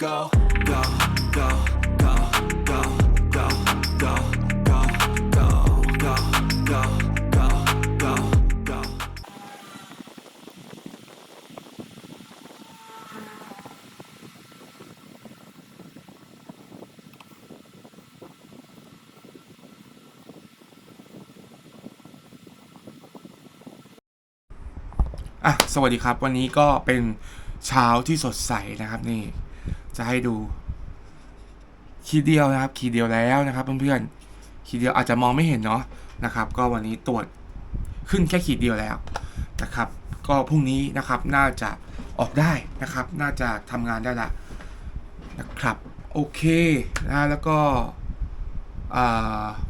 go, go, go, go, go, go, go, go, go, go, go, go, go, go. อะสวัสดีครับ วันนี้ก็เป็นเช้าที่สดใสนะครับนี่ จะให้ดู คีย์เดียวนะครับ คีย์เดียวแล้วนะครับ เพื่อนๆ คีย์เดียวอาจจะมองไม่เห็นเนาะนะครับ ก็วันนี้ตรวจขึ้นแค่ขีดเดียวแล้วนะครับ ก็พรุ่งนี้นะครับน่าจะออกได้นะครับ น่าจะทำงานได้ละนะครับ โอเคนะแล้วก็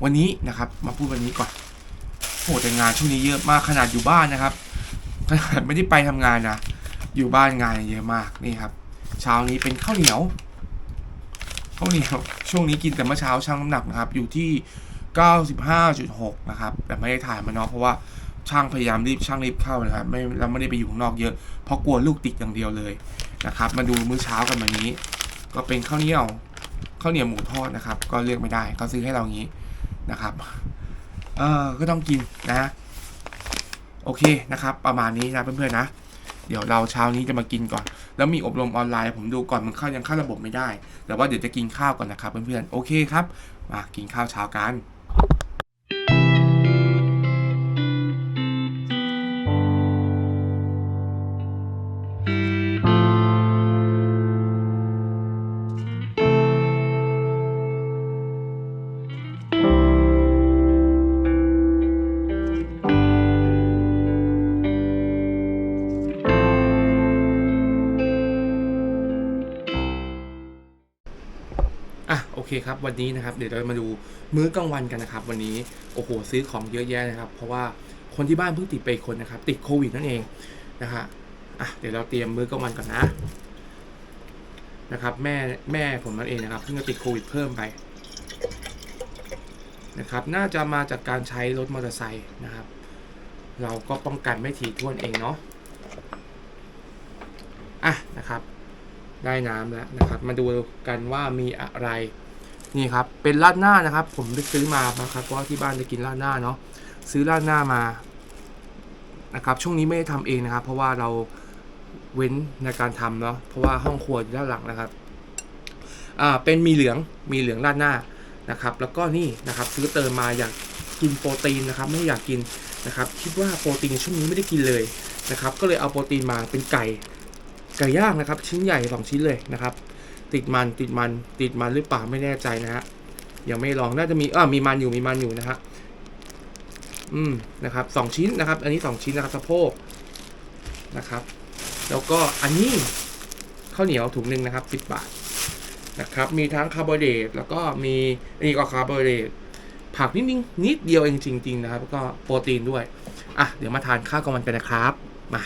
วันนี้นะครับมาพูดวันนี้ก่อนโหแต่งานช่วงนี้เยอะมากขนาดอยู่บ้านนะครับขนาดไม่ได้ไปทำงานนะอยู่บ้านงานเยอะมากนี่ครับ เช้านี้เป็นข้าวเหนียวข้าวเหนียวช่วงนี้กินแต่เมื่อเช้าชั่งน้ำหนักนะครับ อยู่ที่ 95.6 นะครับ แต่ไม่ได้ถ่ายมาเนาะเพราะว่าช่างพยายามรีบช่างรีบเข้านะครับไม่เราไม่ได้ไปอยู่ข้างนอกเยอะเพราะกลัวลูกติดอย่างเดียวเลยนะครับ มาดูมื้อเช้ากันวันนี้ ก็เป็นข้าวเหนียวข้าวเหนียวหมูทอดนะครับ ก็เลือกไม่ได้เขาซื้อให้เรางี้นะครับ เออก็ต้องกินนะ โอเคนะครับ ประมาณนี้นะเพื่อนๆนะ เดี๋ยวเราเช้านี้จะมากินก่อน แล้วมีอบรมออนไลน์ ผมดูก่อนมันเข้ายังเข้าระบบไม่ได้ แต่ว่าเดี๋ยวจะกินข้าวก่อนนะครับเพื่อนๆโอเคครับมากินข้าวเช้ากัน เคครับวันนี้นะครับเดี๋ยวเรามาดูมื้อกลางวันกันนะครับ วันนี้โอ้โหซื้อของเยอะแยะนะครับ เพราะว่าคนที่บ้านเพิ่งติดไปคนนะครับ ติดโควิดนั่นเองนะฮะอะเดี๋ยวเราเตรียมมื้อกลางวันก่อนนะนะครับ แม่แม่ผมนั่นเองนะครับเพิ่งจะติดโควิดเพิ่มไปนะครับน่าจะมาจากการใช้รถมอเตอร์ไซค์นะครับ เราก็ป้องกันไม่ถี่ถ้วนเองเนาะอะนะครับ ได้น้ำแล้วนะครับ มาดูกันว่ามีอะไร นี่ครับเป็นราดหน้านะครับ ผมไปซื้อมานะครับเพราะว่าที่บ้านจะกินราดหน้าเนาะซื้อราดหน้ามานะครับช่วงนี้ไม่ได้ทำเองนะครับ เพราะว่าเราเว้นในการทำเนาะเพราะว่าห้องครัวอยู่ด้านหลังนะครับอ่าเป็นมีเหลืองมีเหลืองราดหน้านะครับ แล้วก็นี่นะครับซื้อเติมมาอยากกินโปรตีนนะครับ ไม่อยากกินนะครับ คิดว่าโปรตีนช่วงนี้ไม่ได้กินเลยนะครับ ก็เลยเอาโปรตีนมาเป็นไก่ไก่ย่างนะครับ ชิ้นใหญ่สองชิ้นเลยนะครับ ติดมันติดมันติดมันหรือเปล่าไม่แน่ใจนะฮะยังไม่ลองน่าจะมีเออมีมันอยู่มีมันอยู่นะฮะอืมนะครับสองชิ้นนะครับ อันนี้สองชิ้นนะครับสะโพกนะครับ แล้วก็อันนี้ข้าวเหนียวถุงหนึ่งนะครับสิบบาทนะครับ มีทั้งคาร์โบไฮเดรตแล้วก็มีอันนี้ก็คาร์โบไฮเดรตผักนิดนึงนิดเดียวเองจริง ๆ นะครับแล้วก็โปรตีนด้วย อะ เดี๋ยวมาทานข้าวกลางวันกันนะครับ มา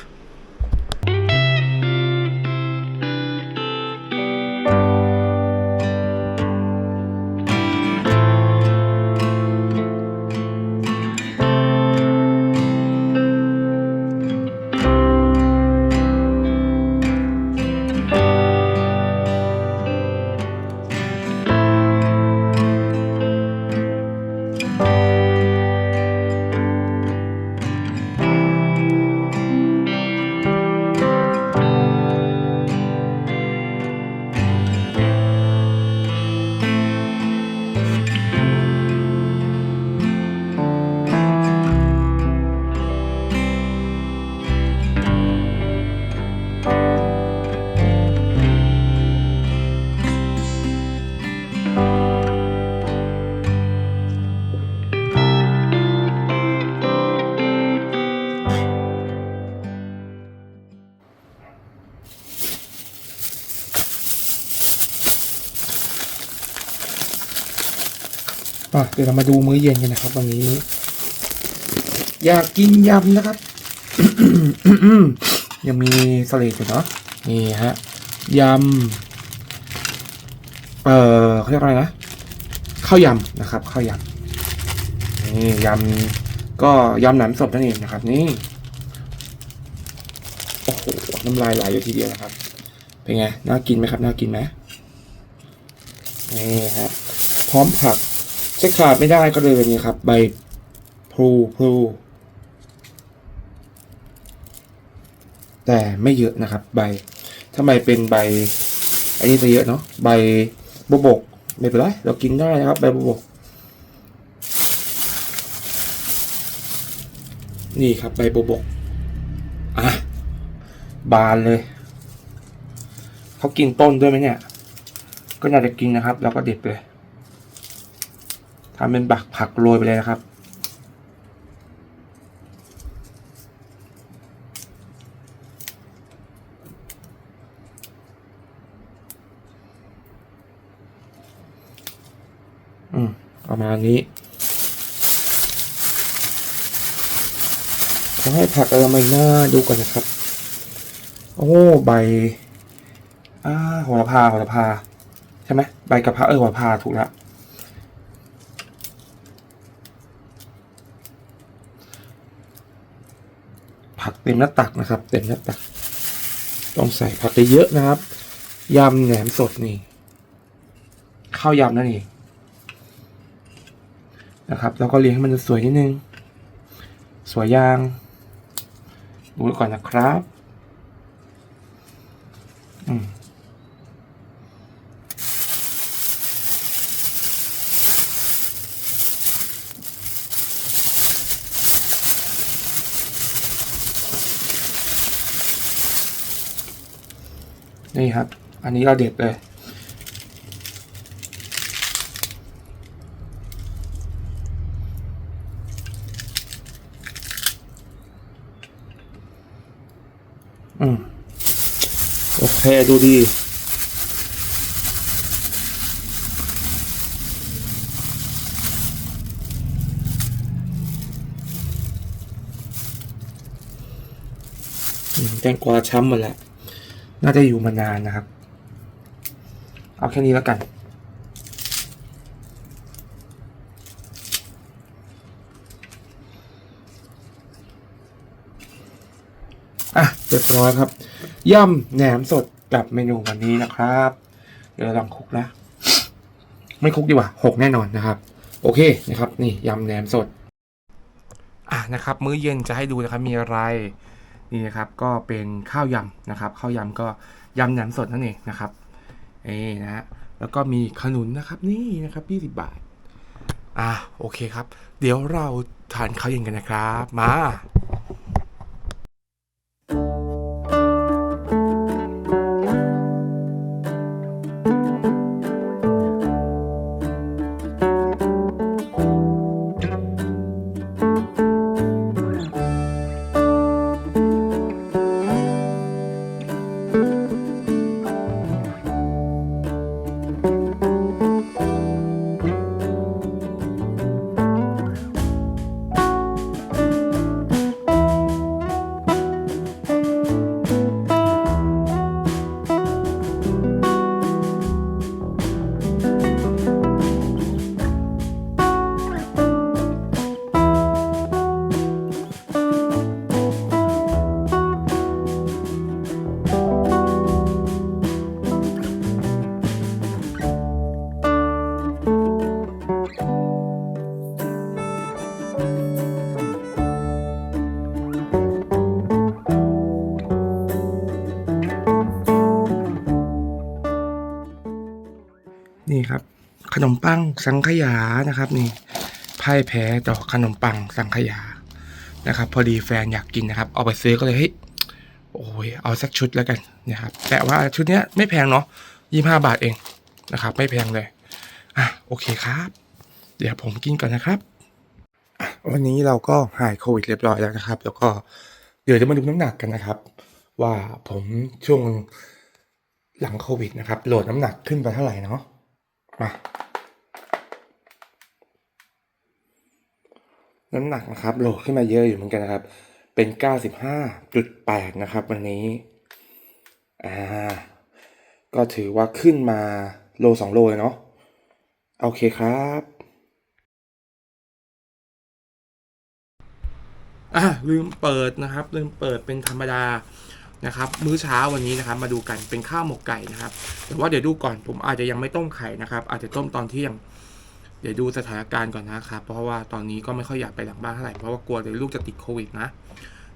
อะเดี๋ยวเรามาดูมื้อเย็นกันนะครับ วันนี้ อยากกินยำนะครับ ยังมีสเลดอยู่เนาะนี่ฮะยำเอ่อเขาเรียกอะไรนะข้าวยำนะครับข้าวยำนี่ยำก็ยำหนังสดนั่นเองนะครับ นี่โอ้โหน้ำลายไหลอยู่ทีเดียวนะครับ เป็นไงน่ากินไหมครับน่ากินไหมนี่ฮะพร้อมผัก จะขาดไม่ได้ก็เลยนี่ครับ ใบพลูพลูแต่ไม่เยอะนะครับ ใบถ้าใบเป็นใบ อันนี้จะเยอะเนาะใบบบวบกไม่เป็นไรเรากินได้นะครับ ใบบบวบกนี่ครับใบบบกอะบานเลยเขากินต้นด้วยไหมเนี่ย ก็น่าจะกินนะครับแล้วก็เด็ดไปเลย ทำเป็นบักผักโรยไปเลยนะครับ อืมประมาณนี้ขอให้ผักอะไรมาหน้าดูก่อนนะครับ โอ้ใบอ่าโหระพาโหระพา ใช่ไหมใบกะเพราเออโหระพาถูกแล้ว เต็มหน้าตักนะครับ เต็มหน้าตัก ต้องใส่ผักเยอะนะครับยำแหนมสดนี่ข้าวยำนั่นเองนะครับ แล้วก็เลี้ยงให้มันสวยนิดนึง สวยยาง ดูก่อนนะครับ นี่ครับ อันนี้เราเด็ดเลย อืม โอเค ดูดีแตงกวาช้ำหมดแล้ว น่าจะอยู่มานานนะครับ เอาแค่นี้แล้วกัน อะเรียบร้อยครับ ย่ำแหนมสดกับเมนูวันนี้นะครับ เดี๋ยวลองคุกนะไม่คุกดีกว่าหกแน่นอนนะครับ โอเคนะครับ นี่ยำแหนมสด อะนะครับ มื้อเย็นจะให้ดูนะครับมีอะไร นี่นะครับก็เป็นข้าวยำนะครับข้าวยำก็ยำแหนมสดนั่นเองนะครับเอ้นะฮะแล้วก็มีขนุนนะครับนี่นะครับ20บาทอะโอเคครับ เดี๋ยวเราทานข้าวเย็นกันนะครับ มา ขนมปังสังขยานะครับ นี่พ่ายแพ้ต่อขนมปังสังขยานะครับ พอดีแฟนอยากกินนะครับ เอาไปซื้อก็เลยเฮ้ยโอ้ยเอาสักชุดแล้วกันนะครับแต่ว่าชุดเนี้ยไม่แพงเนาะยี่ห้าบาทเองนะครับ ไม่แพงเลยอะโอเคครับ เดี๋ยวผมกินก่อนนะครับวันนี้เราก็หายโควิดเรียบร้อยแล้วนะครับ แล้วก็เดี๋ยวจะมาดูน้ำหนักกันนะครับ ว่าผมช่วงหลังโควิดนะครับโหลดน้ำหนักขึ้นไปเท่าไหร่เนาะ มาน้ำหนักนะครับโหลขึ้นมาเยอะอยู่เหมือนกันนะครับ เป็น 95.8 นะครับ วันนี้อ่าก็ถือว่าขึ้นมาโลสองโลเลยเนาะโอเคครับอะลืมเปิดนะครับ ลืมเปิดเป็นธรรมดา นะครับมื้อเช้าวันนี้นะครับมาดูกันเป็นข้าวหมกไก่นะครับ แต่ว่าเดี๋ยวดูก่อนผมอาจจะยังไม่ต้มไข่นะครับ อาจจะต้มตอนเที่ยง เดี๋ยวดูสถานการณ์ก่อนนะครับ เพราะว่าตอนนี้ก็ไม่ค่อยอยากไปหลังบ้านเท่าไหร่เพราะว่ากลัวเดี๋ยวลูกจะติดโควิดนะ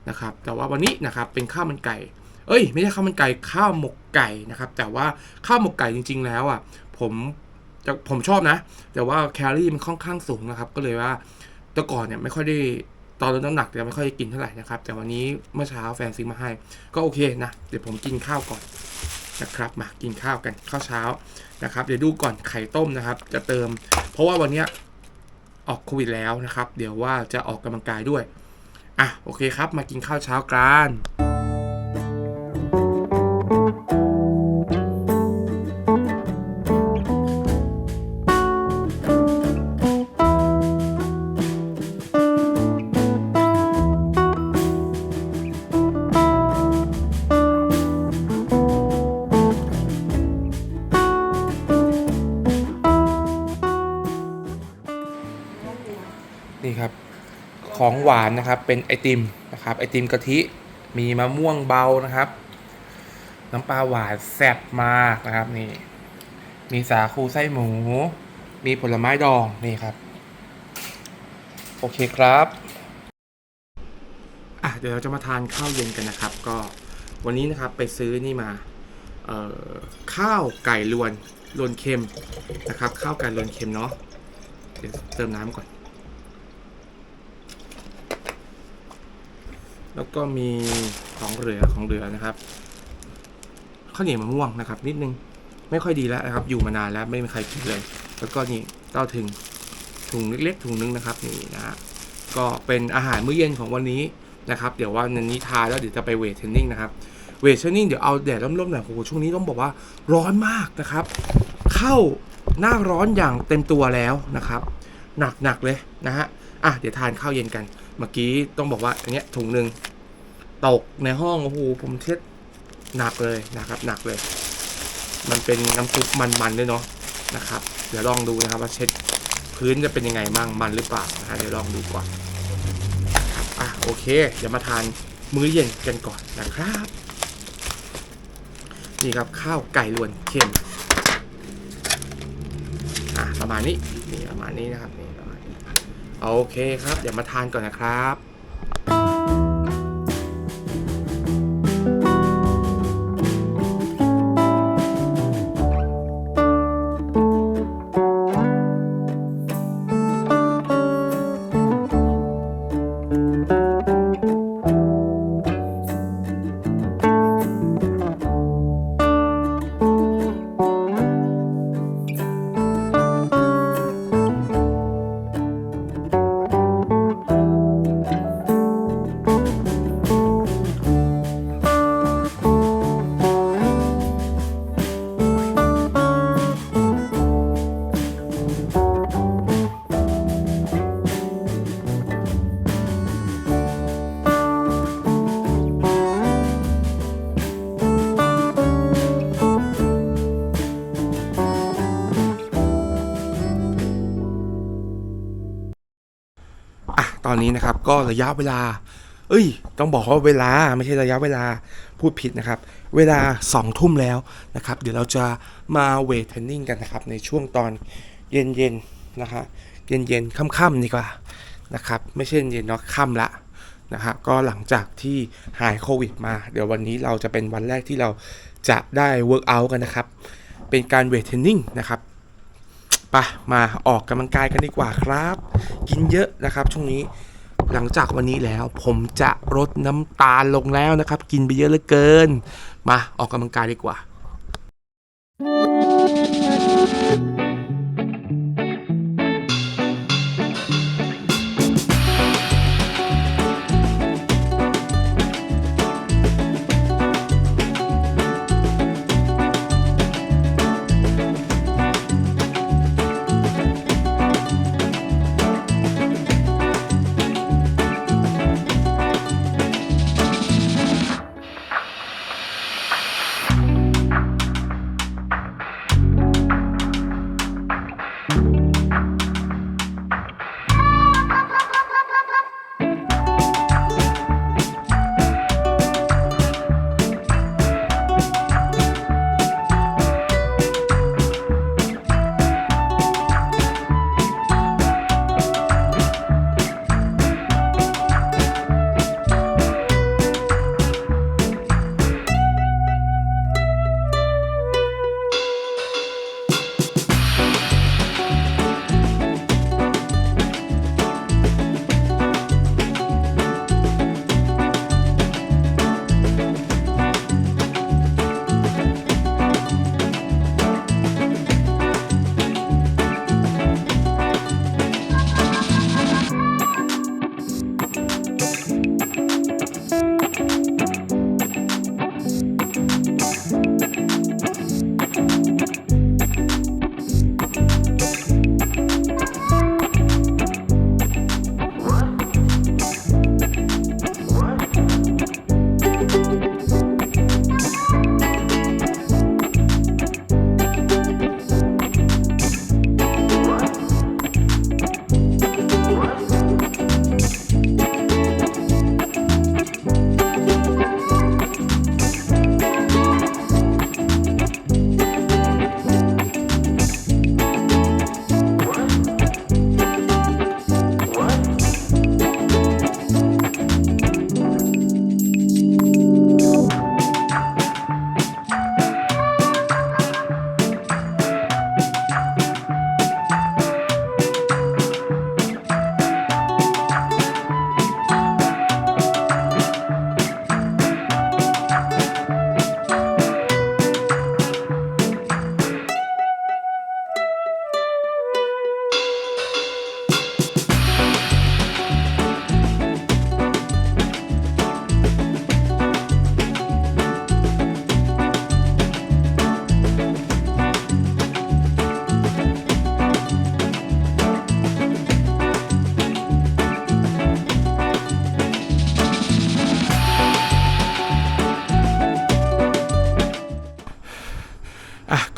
นะครับ แต่ว่าวันนี้นะครับเป็นข้าวมันไก่ เอ้ย ไม่ใช่ข้าวมันไก่ข้าวหมกไก่นะครับ แต่ว่าข้าวหมกไก่จริง ๆ แล้วอะผมจะผมชอบนะ แต่ว่าแคลอรี่มันค่อนข้างสูงนะครับ ก็เลยว่าแต่ก่อนเนี่ยไม่ค่อยได้ ตอนลดน้ำหนักจะไม่ค่อยกินเท่าไหร่นะครับ แต่วันนี้เมื่อเช้าแฟนซื้อมาให้ ก็โอเคนะ เดี๋ยวผมกินข้าวก่อนนะครับมากินข้าวกันข้าวเช้านะครับ เดี๋ยวดูก่อนไข่ต้มนะครับ จะเติม เพราะว่าวันนี้ออกโควิดแล้วนะครับ เดี๋ยวว่าจะออกกำลังกายด้วยอะโอเคครับ มากินข้าวเช้ากัน ของหวานนะครับเป็นไอติมนะครับไอติมกะทิมีมะม่วงเบานะครับ น้ำปลาหวานแซ่บมากนะครับนี่มีสาคูไส้หมู มีผลไม้ดองนี่ครับ โอเคครับอะเดี๋ยวเราจะมาทานข้าวเย็นกันนะครับ ก็วันนี้นะครับไปซื้อนี่มาเอ่อข้าวไก่ลวนลวนเค็มนะครับ ข้าวไก่ลวนเค็มเนาะเดี๋ยวเติมน้ำก่อน แล้วก็มีของเหลือของเหลือนะครับข้าวเหนียวมะม่วงนะครับ นิดนึงไม่ค่อยดีแล้วนะครับ อยู่มานานแล้วไม่มีใครกินเลย แล้วก็นี่เต้าถึงถุงเล็กๆถุงนึงนะครับนี่นะฮะก็เป็นอาหารมื้อเย็นของวันนี้นะครับ เดี๋ยววันนี้ทานแล้วเดี๋ยวจะไปเวทเทรนนิ่งนะครับเวทเทรนนิ่งเดี๋ยวเอาแดดร่มๆหน่อยโอ้โหช่วงนี้ต้องบอกว่าร้อนมากนะครับ เข้าหน้าร้อนอย่างเต็มตัวแล้วนะครับ หนักๆเลยนะฮะอะเดี๋ยวทานข้าวเย็นกัน เมื่อกี้ต้องบอกว่าอันเนี้ยถุงหนึ่งตกในห้องโอ้โหผมเช็ดหนักเลยนะครับหนักเลย มันเป็นน้ำซุปมันๆด้วยเนาะนะครับ เดี๋ยวลองดูนะครับว่าเช็ดพื้นจะเป็นยังไงบ้างมันหรือเปล่านะฮะเดี๋ยวลองดูก่อนครับอะโอเค เดี๋ยวมาทานมื้อเย็นกันก่อนนะครับ นี่ครับข้าวไก่ลวนเค็มอะประมาณนี้นี่ประมาณนี้นะครับนี่ โอเคครับ เดี๋ยวมาทานก่อนนะครับ ตอนนี้นะครับก็ระยะเวลา เอ้ย ต้องบอกว่าเวลาไม่ใช่ระยะเวลาพูดผิดนะครับ เวลา2องทุ่มแล้วนะครับ เดี๋ยวเราจะมาเวทเทรนนิ่งกันนะครับ ในช่วงตอนเย็นๆนะฮะเย็นๆค่ำๆดีกว่านะครับ ไม่ใช่เย็นเนาะค่ำละนะฮะก็หลังจากที่หายโควิดมา เดี๋ยววันนี้เราจะเป็นวันแรกที่เราจะได้เวิร์กอัลกันนะครับ เป็นการเวทเทรนนิ่งนะครับ ไปมาออกกำลังกายกันดีกว่าครับ กินเยอะนะครับช่วงนี้หลังจากวันนี้แล้วผมจะลดน้ำตาลลงแล้วนะครับ กินไปเยอะเหลือเกิน มาออกกำลังกายดีกว่า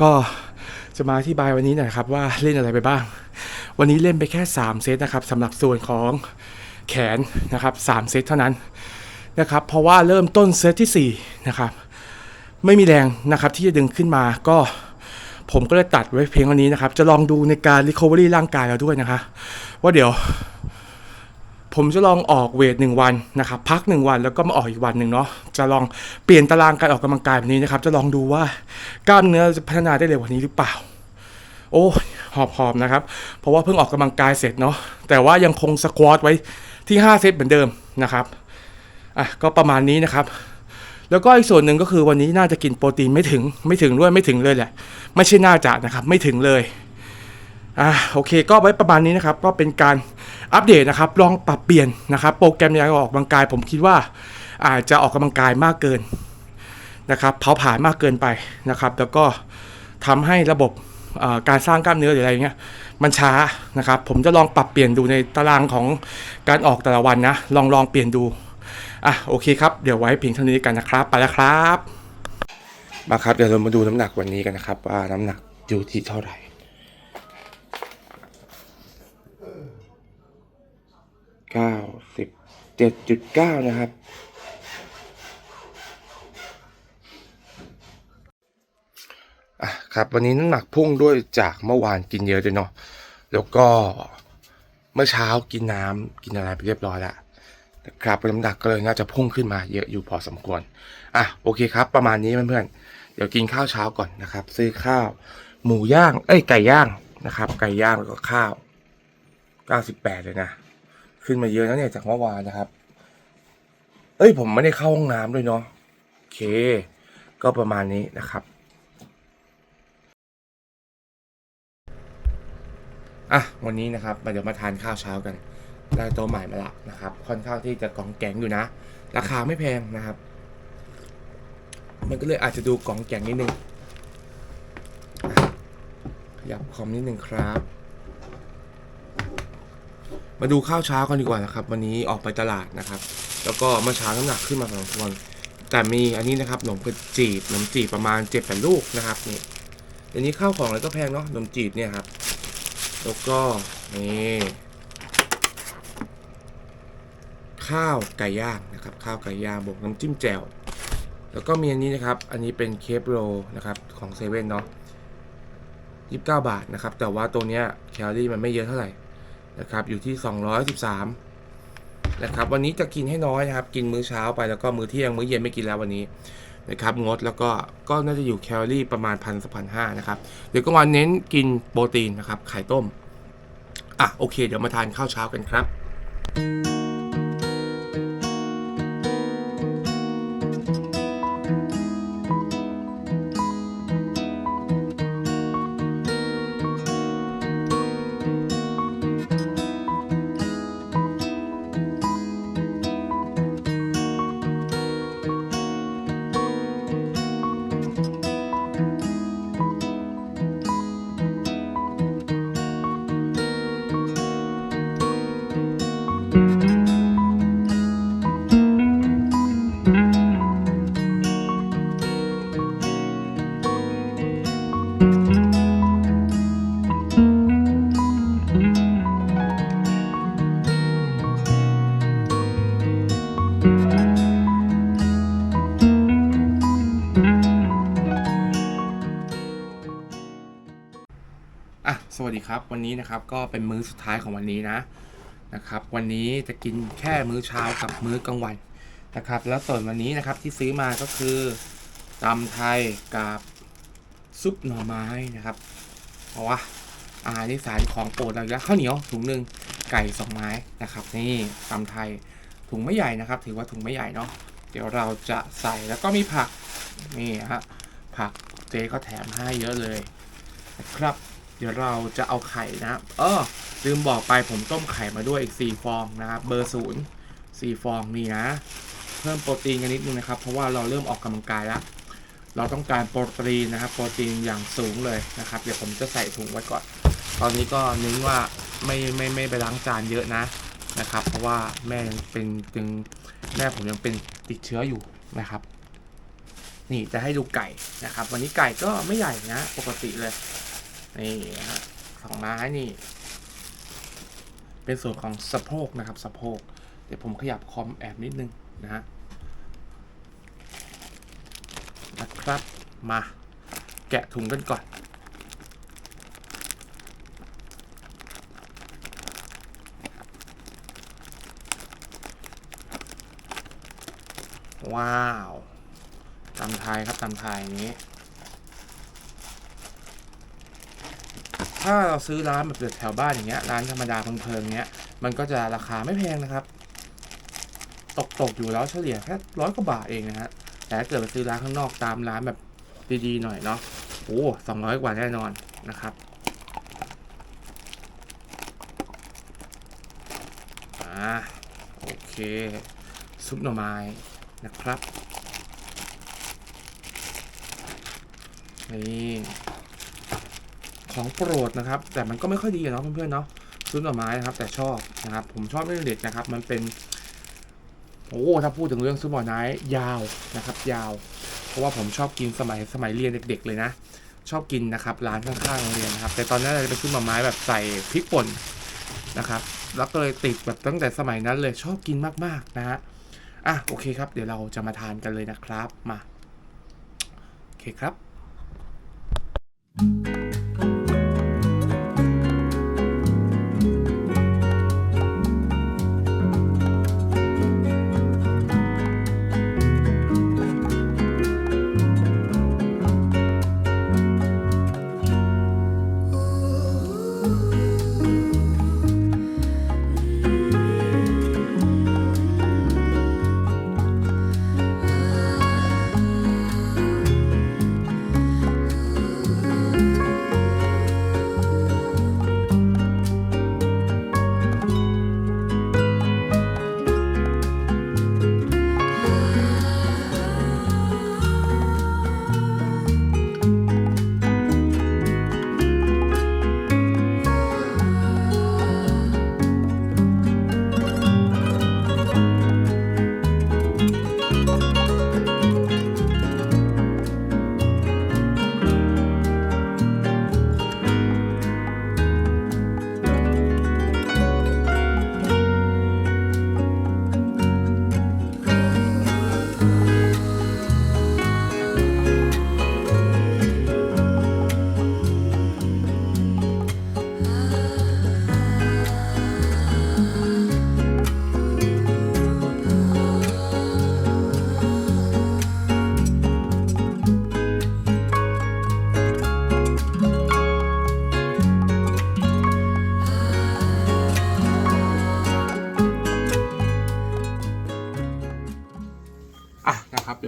ก็จะมาอธิบายวันนี้น่อยครับว่าเล่นอะไรไปบ้าง วันนี้เล่นไปแค่ 3 เซตนะครับสำหรับส่วนของแขนนะครับ3เซตเท่านั้นนะครับเพราะว่าเริ่มต้นเซตที่4นะครับไม่มีแรงนะครับที่จะดึงขึ้นมาก็ผมก็เลยตัดไว้เพียงวันนี้นะครับ จะลองดูในการ recovery ร่างกายเราด้วยนะคะ ว่าเดี๋ยว ผมจะลองออกเวทหนึ่งวันนะครับพักหนึ่งวันแล้วก็มาออกอีกวันหนึ่งเนาะจะลองเปลี่ยนตารางการออกกำลังกายแบบนี้นะครับ จะลองดูว่ากล้ามเนื้อจะพัฒนาได้เร็วกว่านี้หรือเปล่า โอ้หอบหอบนะครับ เพราะว่าเพิ่งออกกำลังกายเสร็จเนาะแต่ว่ายังคงสควอตไว้ที่ 5 เซตเหมือนเดิมนะครับอะก็ประมาณนี้นะครับแล้วก็อีกส่วนหนึ่งก็คือวันนี้น่าจะกินโปรตีนไม่ถึงไม่ถึงด้วยไม่ถึงเลยแหละ ไม่ใช่น่าจะนะครับ ไม่ถึงเลย อ่าโอเคก็ไว้ประมาณนี้นะครับ ก็เป็นการอัปเดตนะครับ ลองปรับเปลี่ยนนะครับ โปรแกรมในการออกกำลังกาย ผมคิดว่าอาจจะออกกำลังกายมากเกินนะครับเผาผลาญมากเกินไปนะครับ แล้วก็ทำให้ระบบการสร้างกล้ามเนื้อหรืออะไรเงี้ยมันช้านะครับ ผมจะลองปรับเปลี่ยนดูในตารางของการออกแต่ละวันนะ ลองลองเปลี่ยนดูอะโอเคครับ เดี๋ยวไว้เพียงเท่านี้กันนะครับ ไปแล้วครับมาครับเดี๋ยวเรามาดูน้ำหนักวันนี้กันนะครับว่าน้ำหนักอยู่ที่เท่าไหร่ เก้าสิบเจ็ดจุดเก้านะครับ อะครับวันนี้น้ำหนักพุ่งด้วยจากเมื่อวานกินเยอะด้วยเนาะ แล้วก็เมื่อเช้ากินน้ำกินอะไรไปเรียบร้อยแล้วนะครับน้ำหนักก็เลยน่าจะพุ่งขึ้นมาเยอะอยู่พอสมควร อะโอเคครับ ประมาณนี้เพื่อนๆ เดี๋ยวกินข้าวเช้าก่อนนะครับ ซื้อข้าว หมูย่าง เอ้ยไก่ย่างนะครับ ไก่ย่างแล้วก็ข้าว 98 เลยนะ ขึ้นมาเยอะแล้วเนี่ยจากเมื่อวานนะครับ เอ้ยผมไม่ได้เข้าห้องน้ำด้วยเนาะโอเค ก็ประมาณนี้นะครับอะวันนี้นะครับมาเดี๋ยวมาทานข้าวเช้ากันได้โต๊ะใหม่มาละนะครับ ค่อนข้างที่จะกล่องแกงอยู่นะ ราคาไม่แพงนะครับ มันก็เลยอาจจะดูกล่องแกงนิดนึงขยับคอมนิดนึงครับ มาดูข้าวเช้ากันดีกว่านะครับ วันนี้ออกไปตลาดนะครับ แล้วก็เมื่อเช้าน้ำหนักขึ้นมาพอสมควรแต่มีอันนี้นะครับขนมกระจีบขนมจีบประมาณเจ็ดแปดลูกนะครับนี่อันนี้ข้าวของอะไรก็แพงเนาะขนมจีบเนี่ยครับ แล้วก็นี่ข้าวไก่ย่างนะครับ ข้าวไก่ย่างบวกน้ำจิ้มแจ่วแล้วก็มีอันนี้นะครับ อันนี้เป็นเคปโรนะครับของเซเว่นเนาะ29 บาทนะครับ แต่ว่าตัวเนี้ยแคลอรี่มันไม่เยอะเท่าไหร่ นะครับอยู่ที่ 213นะครับวันนี้จะกินให้น้อยนะครับ กินมื้อเช้าไปแล้วก็มื้อเที่ยงมื้อเย็นไม่กินแล้ววันนี้นะครับงดแล้วก็ก็น่าจะอยู่แคลอรี่ประมาณพันสักพันห้านะครับเดี๋ยวก็วันเน้นกินโปรตีนนะครับไข่ต้มอะโอเค เดี๋ยวมาทานข้าวเช้ากันครับ วัสดีครับ วันนี้นะครับก็เป็นมื้อสุดท้ายของวันนี้นะนะครับ วันนี้จะกินแค่มื้อเช้ากับมื้อกลางวันนะครับ แล้วส่วนวันนี้นะครับที่ซื้อมาก็คือตำไทยกับซุปหน่อไม้นะครับเพราะว่าอาหารที่สานของโปรดเราแล้วข้าวเหนียวถุงหนึ่งไก่สองไม้นะครับ นี่ตำไทยถุงไม่ใหญ่นะครับ ถือว่าถุงไม่ใหญ่เนาะเดี๋ยวเราจะใส่แล้วก็มีผักนี่ฮะผักเจ๊ก็แถมให้เยอะเลยนะครับ เดี๋ยวเราจะเอาไข่นะครับเออลืมบอกไปผมต้มไข่มาด้วยอีก 4 ฟองนะครับเบอร์ศูนย์สี่ฟองนี่นะ เพิ่มโปรตีนกันนิดนึงนะครับ เพราะว่าเราเริ่มออกกำลังกายแล้ว เราต้องการโปรตีนนะครับ โปรตีนอย่างสูงเลยนะครับ เดี๋ยวผมจะใส่ถุงไว้ก่อน ตอนนี้ก็เน้นว่าไม่ไม่ไม่ไปล้างจานเยอะนะนะครับ เพราะว่าแม่ยังเป็นจึงแม่ผมยังเป็นติดเชื้ออยู่นะครับ นี่จะให้ดูไก่นะครับ วันนี้ไก่ก็ไม่ใหญ่นะ ปกติเลย นี่นะฮะสองไม้นี่ เป็นส่วนของสะโพกนะครับสะโพกเดี๋ยวผมขยับคอมแอบนิดนึงนะฮะนะครับมาแกะถุงกันก่อนว้าวตำไทยครับตำไทยอย่างนี้ ถ้าเราซื้อร้านแบบแถวบ้านอย่างเงี้ยร้านธรรมดาเพลิงๆเงี้ยมันก็จะราคาไม่แพงนะครับ ตกตกอยู่แล้วเฉลี่ยแค่ร้อยกว่าบาทเองนะฮะแต่ถ้าเกิดไปซื้อร้านข้างนอกตามร้านแบบดีๆหน่อยเนาะโอ้สองร้อยกว่าแน่นอนนะครับอ่าโอเค ซุปหน่อไม้นะครับนี่ ของโปรดนะครับ แต่มันก็ไม่ค่อยดีอะเนาะเพื่อนๆเนาะซุปหน่อไม้นะครับ แต่ชอบนะครับ ผมชอบเรื่องเด็กนะครับ มันเป็นโอ้ถ้าพูดถึงเรื่องซุปหน่อไม้ยาวนะครับ ยาว เพราะว่าผมชอบกินสมัยสมัยเรียนเด็ก ๆ เลยนะ ชอบกินนะครับร้านข้างๆโรงเรียนนะครับ แต่ตอนนั้นเราจะเป็นซุปหน่อไม้แบบใส่พริกป่นนะครับแล้วก็เลยติดแบบตั้งแต่สมัยนั้นเลยชอบกินมากๆนะฮะอะโอเคครับ เดี๋ยวเราจะมาทานกันเลยนะครับมาโอเคครับอะ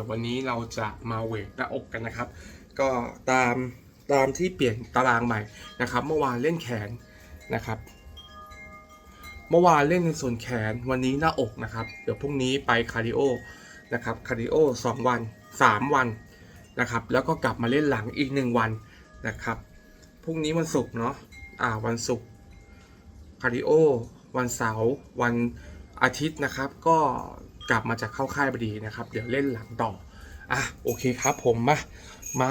ดี๋ยววันนี้เราจะมาเวทหน้าอกกันนะครับ ก็ตามตามที่เปลี่ยนตารางใหม่นะครับ เมื่อวานเล่นแขนนะครับ เมื่อวานเล่นในส่วนแขนวันนี้หน้าอกนะครับ เดี๋ยวพรุ่งนี้ไปคาร์ดิโอนะครับคาร์ดิโอสองวันสามวันนะครับ แล้วก็กลับมาเล่นหลังอีกหนึ่งวันนะครับพรุ่งนี้วันศุกร์เนาะอ่าวันศุกร์คาร์ดิโอวันเสาร์วันอาทิตย์นะครับ ก็ กลับมาจากเข้าค่ายพอดีนะครับ เดี๋ยวเล่นหลังต่อ อะโอเคครับผมมา มา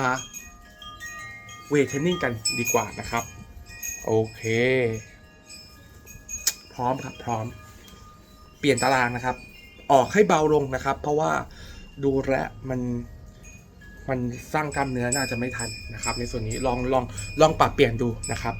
เวทเทรนนิ่งกันดีกว่านะครับ โอเค พร้อมครับพร้อม เปลี่ยนตารางนะครับ ออกให้เบาลงนะครับ เพราะว่าดูแลมันมันสร้างกล้ามเนื้อน่าจะไม่ทันนะครับ ในส่วนนี้ลองลองลองปรับเปลี่ยนดูนะครับ